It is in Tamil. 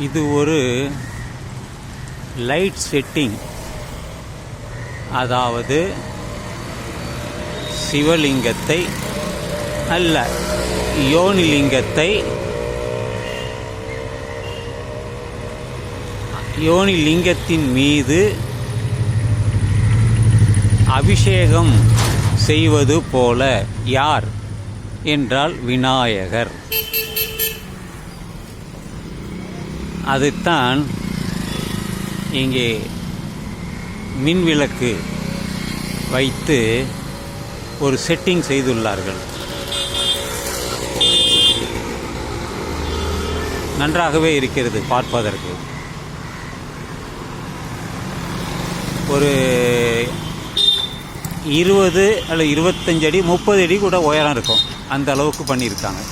இது ஒரு லைட் செட்டிங் அதாவது சிவலிங்கத்தை அல்ல யோனிலிங்கத்தை யோனிலிங்கத்தின் மீது அபிஷேகம் செய்வது போல யார்? என்றால் விநாயகர். அதைத்தான் இங்கே மின்விளக்கு வைத்து ஒரு செட்டிங் செய்துள்ளார்கள். நன்றாகவே இருக்கிறது பார்ப்பதற்கு. ஒரு இருபது அல்லது இருபத்தஞ்சடி முப்பது அடி கூட உயரம் இருக்கும். அந்த அளவுக்கு பண்ணியிருக்காங்க.